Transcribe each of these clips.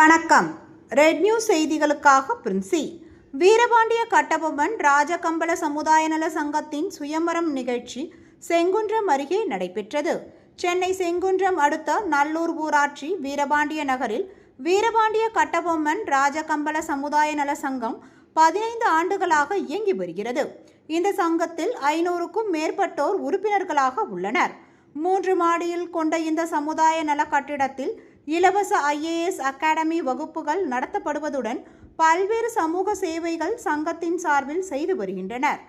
வணக்கம். Red news செய்திகளுக்காக பிரின்சி வீரபாண்டிய கட்டபொம்மன் ராஜகம்பள சமுதாய நல சங்கத்தின் சுயமரம் நிகழ்ச்சி செங்குன்றம் அருகே நடைபெற்றது. சென்னை செங்குன்றம் அடுத்த நல்லூர் ஊராட்சி வீரபாண்டிய நகரில் வீரபாண்டிய கட்டபொம்மன் ராஜகம்பள சமுதாய நல சங்கம் பதினைந்து ஆண்டுகளாக இயங்கி வருகிறது. இந்த சங்கத்தில் ஐநூறுக்கும் மேற்பட்டோர் உறுப்பினர்களாக உள்ளனர். மூன்று மாடியில் கொண்ட இந்த சமுதாய நல கட்டிடத்தில் இலவச ஐஏஎஸ் அகாடமி வகுப்புகள் நடத்தப்படுவதுடன் பல்வேறு சமூக சேவைகள் சங்கத்தின் சார்பில் செய்து வருகின்றனர்.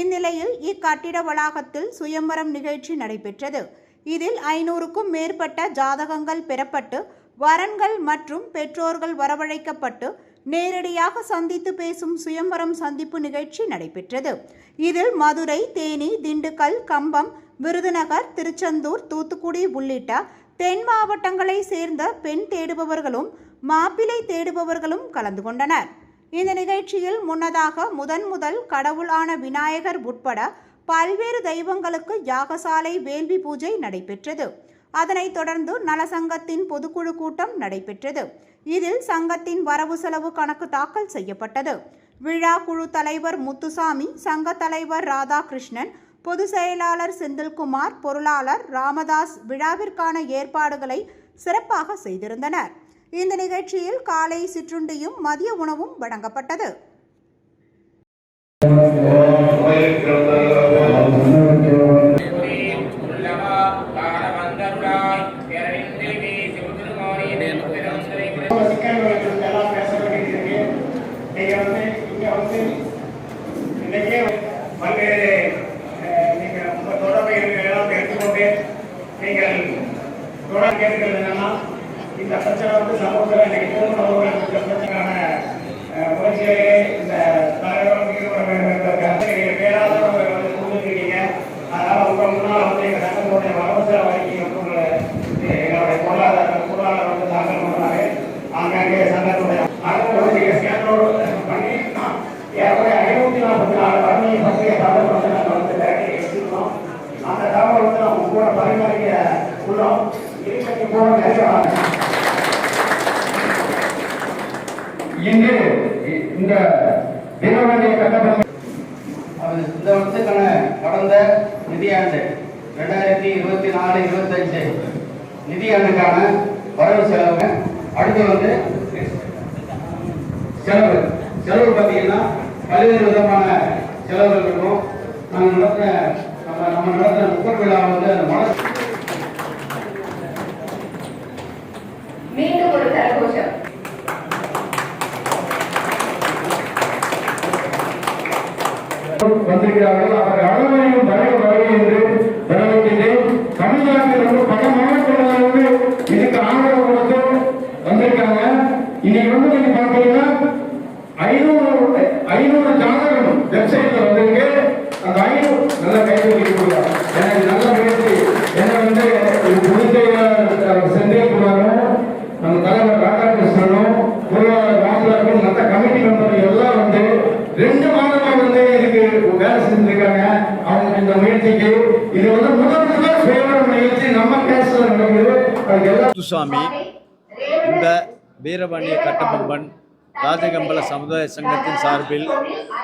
இந்நிலையில் இக்கட்டிட வளாகத்தில் சுயம்பரம் நிகழ்ச்சி நடைபெற்றது. இதில் ஐநூறுக்கும் மேற்பட்ட ஜாதகங்கள் பெறப்பட்டு வரன்கள் மற்றும் பெற்றோர்கள் வரவழைக்கப்பட்டு நேரடியாக சந்தித்து பேசும் சுயம்பரம் சந்திப்பு நிகழ்ச்சி நடைபெற்றது. இதில் மதுரை தேனி திண்டுக்கல் கம்பம் விருதுநகர் திருச்செந்தூர் தூத்துக்குடி உள்ளிட்ட தென் மாவட்டங்களை சேர்ந்த பெண் தேடுபவர்களும் மாப்பிள்ளை தேடுபவர்களும் கலந்து கொண்டனர். இந்த நிகழ்ச்சியில் முன்னதாக முதன் முதல் கடவுளான விநாயகர் உட்பட பல்வேறு தெய்வங்களுக்கு யாகசாலை வேள்வி பூஜை நடைபெற்றது. அதனைத் தொடர்ந்து நலசங்கத்தின் பொதுக்குழு கூட்டம் நடைபெற்றது. இதில் சங்கத்தின் வரவு செலவு கணக்கு தாக்கல் செய்யப்பட்டது. விழா குழு தலைவர் முத்துசாமி சங்க தலைவர் ராதாகிருஷ்ணன் பொதுச் செயலாளர் செந்தில்குமார் பொருளாளர் ராமதாஸ் விழாவிற்கான ஏற்பாடுகளை சிறப்பாக செய்திருந்தனர். இந்த நிகழ்ச்சியில் காலை சிற்றுண்டியும் மதிய உணவும் வழங்கப்பட்டது. கேட்கறது என்னன்னா இந்த பிரச்சனை வந்து சமூகத்தில் இன்னைக்கு திருமணம் இந்த பிரச்சனைக்கான அஹ், முயற்சியிலே இந்த தலைவர்கள் ஈடுபட வேண்டும் என்பதற்காக வந்து கொடுத்துருக்கீங்க. அதனால உங்க முன்னால் வந்து எங்க சங்கத்தினுடைய வரவசர எங்களுடைய பொருளாதார பொருளாதார வந்து தாக்கல் பண்ணுறாங்க ஆங்காங்கே சங்கத்துடைய வந்து நீங்க ஸ்கேனோடு பண்ணி ஏறக்குறைய ஐநூத்தி நாற்பத்தி நாலு வறுமையை பற்றிய தகவல் வந்து நாங்கள் வந்து வச்சிருக்கோம் அந்த தகவல் வந்து நம்ம கூட பரிமாறிக்க உள்ளோம். இங்கு இந்த தினவண்டிய கட்டப்பட்ட அது இந்த வருஷத்துக்கான கடந்த நிதியாண்டு ரெண்டாயிரத்தி இருபத்தி நாலு இருபத்தஞ்சு நிதியாண்டுக்கான வரவு செலவு அடுத்து வந்து செலவு. செலவு பார்த்தீங்கன்னா பல்வேறு விதமான செலவுகள் இருக்கும். நாங்கள் நடத்தின நம்ம நம்ம நடத்தின முப்பது விழா வந்து அந்த மன ஒரு கரகோஷம் வந்திருக்கிறார்கள். அவர்கள் அனைவரையும் என்று வரவேற்கின்றேன். தமிழ்நாட்டில் வந்து பல மாவட்டங்களில் வந்து இதுக்கு ஆதரவு கொடுத்து வந்திருக்காங்க. இன்னைக்கு வந்து நீங்க பாத்தீங்கன்னா ஐநூறு ஐநூறு ஜாதகம் வெப்சைட்ல வந்திருக்கு அந்த ஐநூறு நல்ல கைது கொடுக்கலாம் எனக்கு நல்ல முயற்சி என்ன வந்து புதுச்சேரியில் செந்தில்குமாரும் நம்ம தலைவர் ராதாகிருஷ்ணனும் பொருளாளர் ராமதாசும் மற்ற கமிட்டி மெம்பர் எல்லாம் வந்து ரெண்டு மாதமா வந்து இதுக்கு வேலை செஞ்சிருக்காங்க அவங்க இந்த முயற்சிக்கு இது வந்து முதல் முதல் சுயவரம் நிகழ்ச்சி நம்ம கேஸ்ல நடக்குது அதுக்கு எல்லாம் முத்துசாமி இந்த வீரபாண்டிய கட்டபொம்மன் ராஜகம்பல சமுதாய சங்கத்தின் சார்பில்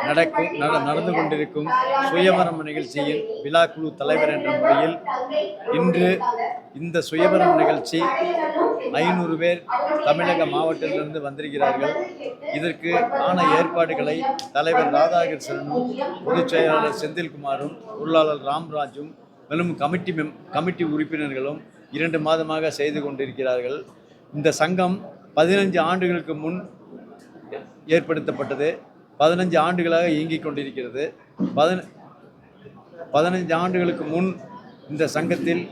நடக்கும் நட- நடந்து கொண்டிருக்கும் சுயமரம் நிகழ்ச்சியின் குழு தலைவர் என்ற முறையில் இன்று இந்த சுயமரம் நிகழ்ச்சி ஐநூறு பேர் தமிழக மாவட்டத்திலிருந்து வந்திருக்கிறார்கள். இதற்கு ஆன ஏற்பாடுகளை தலைவர் ராதாகிருஷ்ணனும் பொதுச் செயலாளர் செந்தில்குமாரும் பொருளாளர் ராம்ராஜும் மேலும் கமிட்டி மெம் கமிட்டி உறுப்பினர்களும் இரண்டு மாதமாக செய்து கொண்டிருக்கிறார்கள். இந்த சங்கம் பதினஞ்சு ஆண்டுகளுக்கு முன் ஏற்படுத்தப்பட்டது. பதினஞ்சு ஆண்டுகளாக இயங்கிக் கொண்டிருக்கிறது. பதின பதினஞ்சு ஆண்டுகளுக்கு முன் இந்த சங்கத்தில்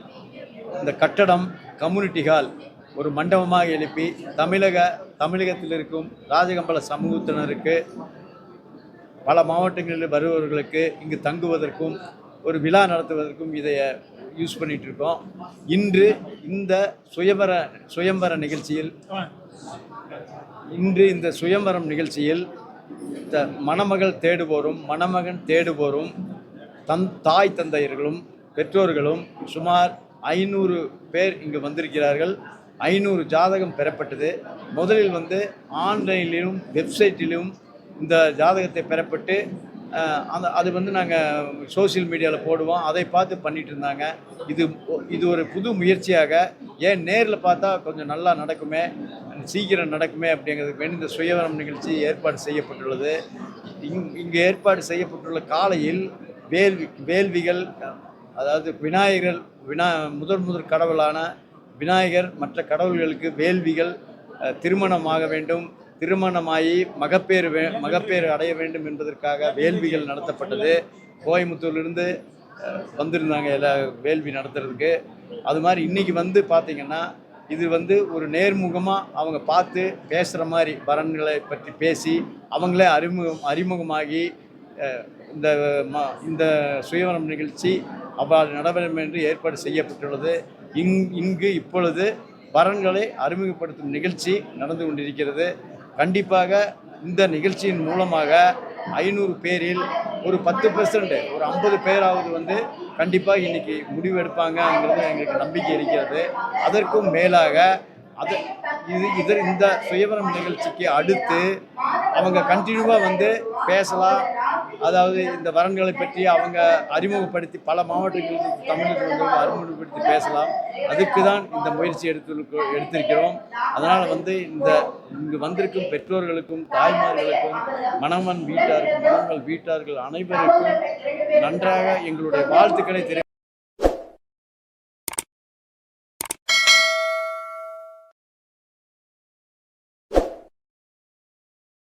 இந்த கட்டடம் கம்யூனிட்டி ஹால் ஒரு மண்டபமாக எழுப்பி தமிழக தமிழகத்தில் இருக்கும் ராஜகம்பல சமூகத்தினருக்கு பல மாவட்டங்களில் வருபவர்களுக்கு இங்கு தங்குவதற்கும் ஒரு விழா நடத்துவதற்கும் இதை யூஸ் பண்ணிட்டு இருக்கோம் இன்று இந்த சுயம்பர சுயம்பர நிகழ்ச்சியில் இன்று இந்த சுயம்பரம் நிகழ்ச்சியில் த மணமகள் தேடுவோரும் மணமகன் தேடுவோரும் தன் தாய் தந்தையர்களும் பெற்றோர்களும் சுமார் ஐநூறு பேர் இங்கு வந்திருக்கிறார்கள். ஐநூறு ஜாதகம் பெறப்பட்டது. முதலில் வந்து ஆன்லைனிலும் வெப்சைட்டிலும் இந்த ஜாதகத்தை பெறப்பட்டு அந்த அது வந்து நாங்கள் சோஷியல் மீடியாவில் போடுவோம். அதை பார்த்து பண்ணிட்டு இருந்தாங்க. இது இது ஒரு புது முயற்சியாக ஏன் நேரில் பார்த்தா கொஞ்சம் நல்லா நடக்குமே சீக்கிரம் நடக்குமே அப்படிங்கிறதுக்கு வேண்டி இந்த சுயவரம் நிகழ்ச்சி ஏற்பாடு செய்யப்பட்டுள்ளது. இங் இங்கே ஏற்பாடு செய்யப்பட்டுள்ள காலையில் வேள்வி வேள்விகள் அதாவது விநாயகர் வினா முதல் முதல் கடவுளான விநாயகர் மற்ற கடவுள்களுக்கு வேள்விகள் திருமணமாக வேண்டும். திருமணமாகி மகப்பேறு வே மகப்பேறு அடைய வேண்டும் என்பதற்காக வேள்விகள் நடத்தப்பட்டது. கோயம்புத்தூர்லேருந்து வந்திருந்தாங்க எல்லா வேள்வி நடத்துறதுக்கு. அது மாதிரி இன்றைக்கி வந்து பார்த்திங்கன்னா இது வந்து ஒரு நேர்முகமாக அவங்க பார்த்து பேசுகிற மாதிரி வரன்களை பற்றி பேசி அவங்களே அறிமுகம் அறிமுகமாகி இந்த ம இந்த சுயவரம் நிகழ்ச்சி அவ்வாறு நடைபெறும் என்று ஏற்பாடு செய்யப்பட்டுள்ளது. இங் இங்கு இப்பொழுது வரன்களை அறிமுகப்படுத்தும் நிகழ்ச்சி நடந்து கொண்டிருக்கிறது. கண்டிப்பாக இந்த நிகழ்ச்சியின் மூலமாக ஐநூறு பேரில் ஒரு பத்து பெர்சன்ட் ஒரு ஐம்பது பேராவது வந்து கண்டிப்பாக இன்னைக்கு முடிவு எடுப்பாங்கங்கிறது எங்களுக்கு நம்பிக்கை இருக்கிறது. அதற்கும் மேலாக அது இது இது இந்த சுயவரம் நிகழ்ச்சிக்கு அடுத்து அவங்க கண்டினியூவாக வந்து பேசலாம் அதாவது இந்த வரன்களை பற்றி அவங்க அறிமுகப்படுத்தி பல மாவட்டங்களுக்கு தமிழகத்தில் அறிமுகப்படுத்தி பேசலாம். அதுக்கு தான் இந்த முயற்சி எடுத்து எடுத்திருக்கிறோம். அதனால் வந்து இந்த இங்கு வந்திருக்கும் பெற்றோர்களுக்கும் தாய்மார்களுக்கும் மணமன் வீட்டார்கள் மணங்கள் வீட்டார்கள் அனைவருக்கும் நன்றாக எங்களுடைய வாழ்த்துக்களை தெரிவி